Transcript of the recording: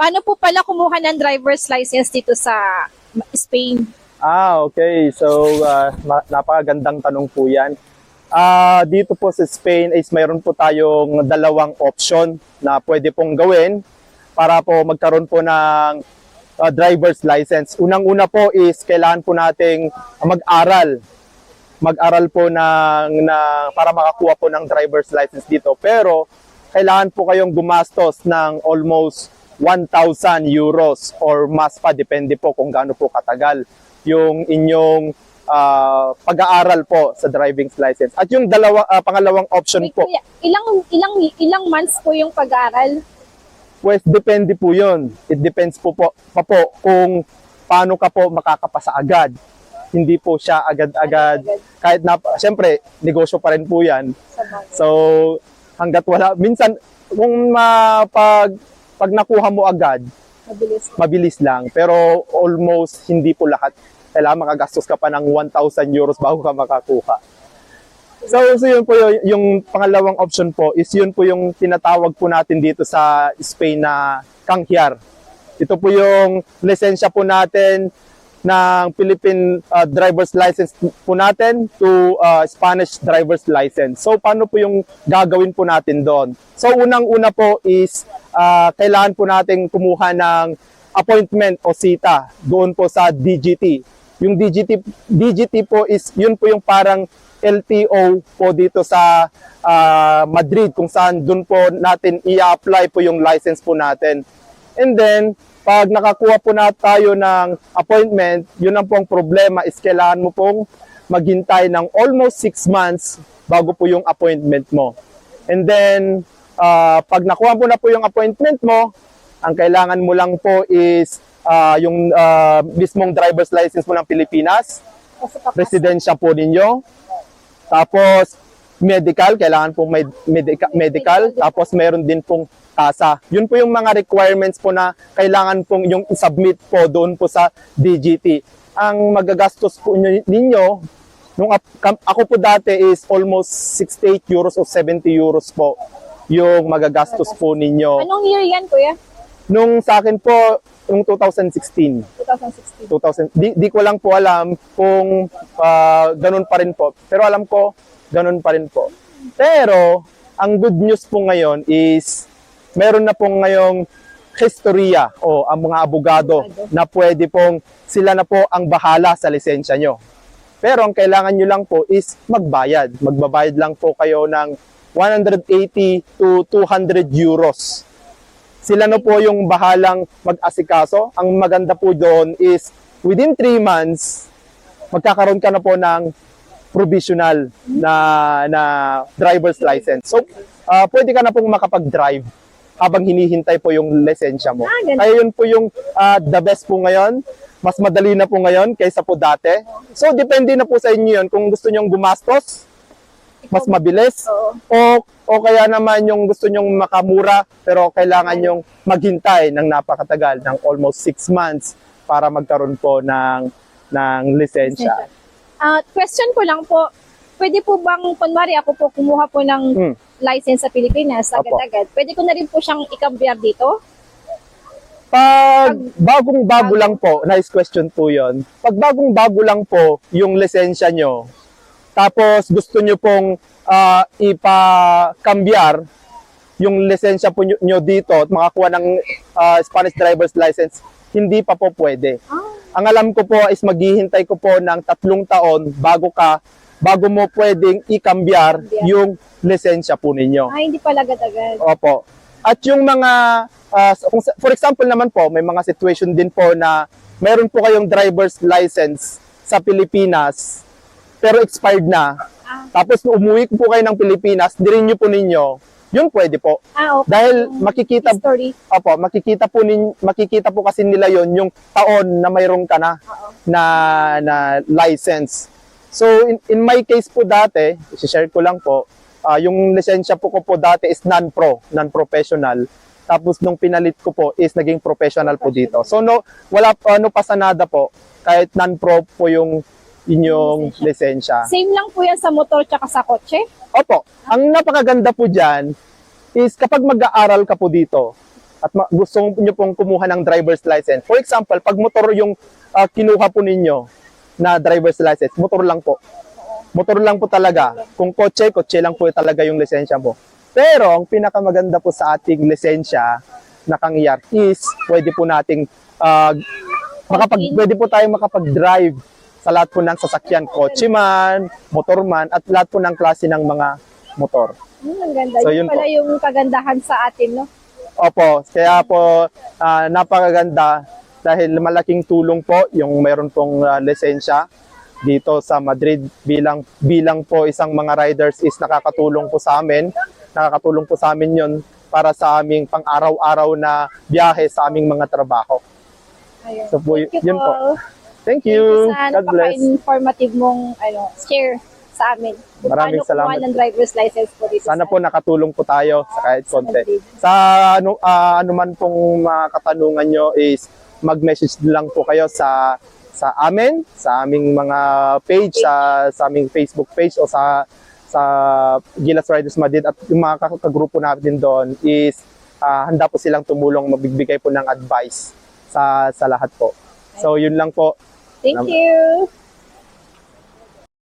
Paano po pala kumuha ng driver's license dito sa Spain? Ah, okay. So, ma- napakagandang tanong po yan. Ah, dito po sa Spain is mayroon po tayong dalawang option na pwede pong gawin para po magkaroon po ng ah, driver's license. Unang-una po is kailangan po nating mag-aral. Mag-aral po ng, na, para makakuha po ng driver's license dito. Pero, kailangan po kayong gumastos ng almost 1,000 euros or mas pa, depende po kung gaano po katagal yung inyong ah, pag-aaral po sa driving license. At yung dalawa, ah, pangalawang option Wait, po, kuya, ilang ilang ilang months po yung pag-aaral? pues depende po yun. It depends po, po pa po kung paano ka po makakapasa agad. Hindi po siya agad-agad. Kahit na, syempre, negosyo pa rin po yan. So, hanggat wala, minsan, kung mapag, pag nakuha mo agad, Mabilis. mabilis lang. Pero almost hindi po lahat. Kailangan makagastos ka pa ng 1,000 euros bago ka makakuha. So, so yun po yung, yung pangalawang option po is yun po yung tinatawag po natin dito sa Spain na kanghyar. Ito po yung lisensya po natin ng Philippine uh, driver's license po natin to uh, Spanish driver's license. So paano po yung gagawin po natin doon? So unang-una po is uh, kailangan po natin kumuha ng appointment o sita doon po sa DGT. Yung DGT DGT po is yun po yung parang LTO po dito sa ah, Madrid kung saan doon po natin i-apply po yung license po natin. And then, pag nakakuha po na tayo ng appointment, yun ang pong problema is kailangan mo pong maghintay ng almost 6 months bago po yung appointment mo. And then, ah, pag nakuha mo na po yung appointment mo, ang kailangan mo lang po is ah, yung ah, mismong driver's license mo ng Pilipinas, residensya po ninyo, tapos medical, kailangan pong med- medica- medical, tapos meron din pong kasa. Yun po yung mga requirements po na kailangan pong yung submit po doon po sa DGT. Ang magagastos po nyo- ninyo, nung ako po dati is almost 68 euros o 70 euros po yung magagastos po ninyo. Anong year yan, kuya? Nung sa akin po, yung 2016. 2016. 2000. Di, di ko lang po alam kung ah, ganun pa rin po. Pero alam ko, ganun pa rin po. Pero, ang good news po ngayon is, meron na pong ngayong historia o ang mga abogado Abogado. na pwede pong sila na po ang bahala sa lisensya nyo. Pero ang kailangan nyo lang po is magbayad. Magbabayad lang po kayo ng 180 to 200 euros sila na po yung bahalang mag-asikaso. Ang maganda po doon is within 3 months, magkakaroon ka na po ng provisional na na driver's license. So, ah, pwede ka na pong makapag-drive habang hinihintay po yung lisensya mo. Ah. Kaya yun po yung ah, the best po ngayon. Mas madali na po ngayon kaysa po dati. So, depende na po sa inyo yun. Kung gusto nyong gumastos, mas mabilis. O, o kaya naman yung gusto nyong makamura pero kailangan nyong maghintay ng napakatagal ng almost 6 months para magkaroon po ng ng lisensya. Ah, question ko lang po, pwede po bang, kunwari ako po kumuha po ng Hmm. license sa Pilipinas, agad-agad, pwede ko na rin po siyang ikambyar dito? Pag bagong bago lang po, nice question po 'yon. Pag bagong bago lang po yung lisensya nyo, tapos gusto nyo pong ah, ipa-cambiar yung lisensya po nyo, nyo dito at makakuha ng ah, Spanish driver's license, hindi pa po pwede. Ah, Ang alam ko po is maghihintay ko po ng tatlong taon bago ka bago mo pwedeng ikambyar Kambyar. yung lisensya po ninyo. ah, hindi pala agad-agad. Opo. At yung mga, sa- for example naman po, may mga situation din po na meron po kayong driver's license sa Pilipinas, pero expired na. Ah. Tapos umuwi po kayo ng Pilipinas, direnew po ninyo, yun pwede po. Ah, okay. Dahil Yung makikita, History. opo, makikita po, nin, makikita po kasi nila yon yung taon na mayroon ka na Oo. na, na license. So, in, in my case po dati, share ko lang po, ah, yung lisensya po ko po dati is non-pro, non-professional. Tapos nung pinalit ko po is naging professional po dito. So no, wala ano pa sa nada po, kahit non-pro po yung inyong lisensya. Same lang po yan sa motor tsaka sa kotse? Opo, ang napakaganda po dyan is kapag mag-aaral ka po dito, at gusto nyo pong kumuha ng driver's license. For example, pag motor yung ah, kinuha po ninyo na driver's license, motor lang po. Motor lang po talaga. Kung kotse, kotse lang po talaga yung lisensya mo. Pero ang pinakamaganda po sa ating lisensya na kangyar is pwede po nating ah, makapag, pwede po tayo makapag-drive sa lahat po ng sasakyan, kotse man, motor man, at lahat po ng klase ng mga motor. Hmm, ang ganda. So, yun yun pala yung kagandahan sa atin, no? Opo, kaya po ah, napakaganda dahil malaking tulong po yung meron pong ah, lisensya dito sa Madrid bilang bilang po isang mga riders is nakakatulong po sa amin. Nakakatulong po sa amin 'yon para sa aming pang-araw-araw na biyahe sa aming mga trabaho. Ayun. So po, yun po. Thank Thank you you. sa God bless. napaka-informative mong ano, share sa amin. Maraming paano salamat. ng driver's license po dito Sana sa po nakatulong po tayo sa kahit konti. Sa ano, ah, ano man pong mga katanungan nyo is mag-message lang po kayo sa sa amin, sa aming mga page, sa, sa aming Facebook page o sa sa Gilas Riders Madrid at yung mga ka- kagrupo natin doon is ah, handa po silang tumulong, magbibigay po ng advice sa sa lahat po. So yun lang po. Thank you.